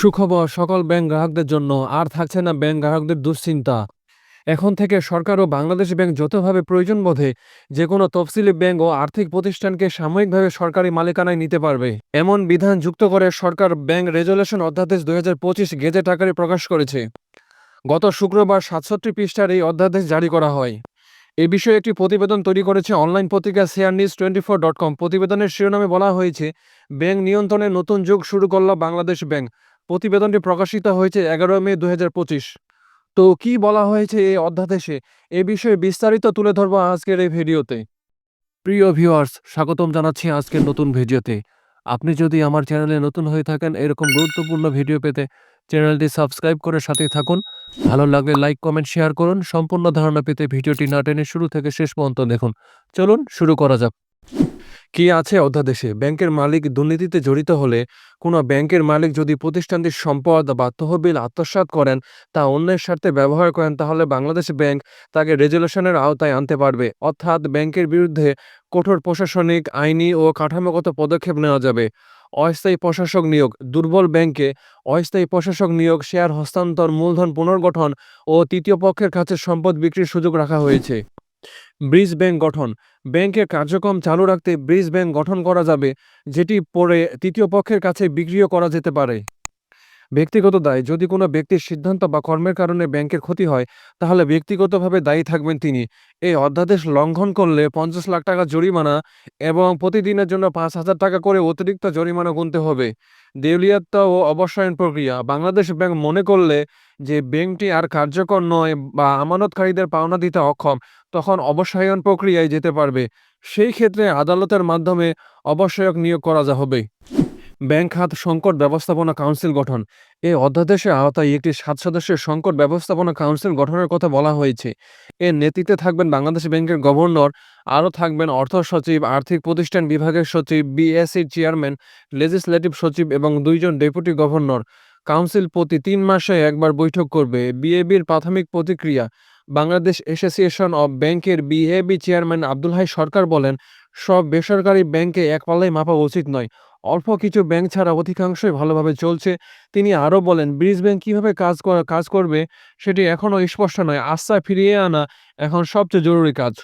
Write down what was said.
সুখবর, সকল ব্যাংক গ্রাহকদের জন্য। আর থাকছে না ব্যাংক গ্রাহকদের দুশ্চিন্তা। এখন থেকে সরকার ও বাংলাদেশ ব্যাংক যৌথভাবে প্রয়োজন বোধে, যে কোনো তফসিলি ব্যাংক ও আর্থিক প্রতিষ্ঠানকে সাময়িকভাবে সরকারি মালিকানায় নিতে পারবে। এমন বিধান যুক্ত করে সরকার ব্যাংক রেজুলেশন অধ্যাদেশ দুই হাজার পঁচিশ গেজেট আকারে প্রকাশ করেছে। গত শুক্রবার সাতষট্টি পৃষ্ঠার এই অধ্যাদেশ জারি করা হয়। এ বিষয়ে একটি প্রতিবেদন তৈরি করেছে অনলাইন পত্রিকা share news twenty four dot com. প্রতিবেদনের শিরোনামে বলা হয়েছে, ব্যাংক নিয়ন্ত্রণে নতুন যুগ শুরু করল বাংলাদেশ ব্যাংক। প্রতিবেদনটি প্রকাশিত হয়েছে এগারো মে দু হাজার পঁচিশ। তো কি বলা হয়েছে এই অধ্যাদেশে? এ বিষয়ে বিস্তারিত তুলে ধরবো আজকের এই ভিডিওতে। প্রিয় ভিউয়ার্স স্বাগতম জানাচ্ছি আজকের নতুন ভিডিওতে। আপনি যদি আমার চ্যানেলে নতুন হয়ে থাকেন এরকম গুরুত্বপূর্ণ ভিডিও পেতে চ্যানেলটি সাবস্ক্রাইব করে সাথে থাকুন। ভালো লাগলে লাইক, কমেন্ট, শেয়ার করুন। সম্পূর্ণ ধারণা পেতে ভিডিওটি না টেনে শুরু থেকে শেষ পর্যন্ত দেখুন। চলুন শুরু করা যাক। কি আছে অধ্যাদেশে? ব্যাংকের মালিক দুর্নীতিতে জড়িত হলে কোনো ব্যাংকের মালিক যদি প্রতিষ্ঠানটির সম্পদ বা তহবিল আত্মসাৎ করেন তা অন্যের স্বার্থে ব্যবহার করেন, তাহলে বাংলাদেশ ব্যাংক তাকে রেজুলেশনের আওতায় আনতে পারবে। অর্থাৎ ব্যাংকের বিরুদ্ধে কঠোর প্রশাসনিক, আইনি ও কাঠামোগত পদক্ষেপ নেওয়া যাবে। অস্থায়ী প্রশাসক নিয়োগ। দুর্বল ব্যাংকে অস্থায়ী প্রশাসক নিয়োগ, শেয়ার হস্তান্তর, মূলধন পুনর্গঠন ও তৃতীয় পক্ষের কাছে সম্পদ বিক্রির সুযোগ রাখা হয়েছে। ব্রিজ ব্যাংক গঠন। ব্যাংকের কার্যক্রম চালু রাখতে ব্রিজ ব্যাংক গঠন করা যাবে, যেটি পরে তৃতীয় পক্ষের কাছে বিক্রিও করা যেতে পারে। ব্যক্তিগত দায়। যদি কোনো ব্যক্তির সিদ্ধান্ত বা কর্মের কারণে ব্যাংকের ক্ষতি হয়, তাহলে ব্যক্তিগতভাবে দায়ী থাকবেন তিনি। এই অধ্যাদেশ লঙ্ঘন করলে পঞ্চাশ লাখ টাকা জরিমানা এবং প্রতিদিনের জন্য পাঁচ হাজার টাকা করে অতিরিক্ত জরিমানা গুনতে হবে। দেউলিয়াত্তা ও অবসায়ন প্রক্রিয়া। বাংলাদেশ ব্যাংক মনে করলে যে ব্যাংকটি আর কার্যকর নয় বা আমানতকারীদের পাওনা দিতে অক্ষম, তখন অবসায়ন প্রক্রিয়ায় যেতে পারবে। সেই ক্ষেত্রে আদালতের মাধ্যমে অবসায়ক নিয়োগ করা যা হবে। ব্যাংক খাত সংকট ব্যবস্থাপনা কাউন্সিল গঠন। এই অধ্যাদেশের আওতায় একটি সাত সদস্যের সংকট ব্যবস্থাপনা কাউন্সিল গঠনের কথা বলা হয়েছে। এর নেতৃত্বে থাকবেন বাংলাদেশ ব্যাংকের গভর্নর, আরও থাকবেন অর্থ সচিব, আর্থিক প্রতিষ্ঠান বিভাগের সচিব, বিএসসির চেয়ারম্যান, লেজিসলেটিভ সচিব এবং দুইজন ডেপুটি গভর্নর। কাউন্সিল প্রতি তিন মাসে একবার বৈঠক করবে। বিএবির প্রাথমিক প্রতিক্রিয়া, বাংলাদেশ অ্যাসোসিয়েশন অব ব্যাংকের বিএবি চেয়ারম্যান আব্দুল হাই সরকার বলেন, সব বেসরকারি ব্যাংকে এক পাল্লাই মাপা উচিত নয়। অল্প কিছু ব্যাংক ছাড়া অধিকাংশই ভালোভাবে চলছে। তিনি আরও বলেন ব্রিজ ব্যাংক কীভাবে কাজ কাজ করবে সেটি এখনও স্পষ্ট নয়। আস্থা ফিরিয়ে আনা এখন সবচেয়ে জরুরি কাজ।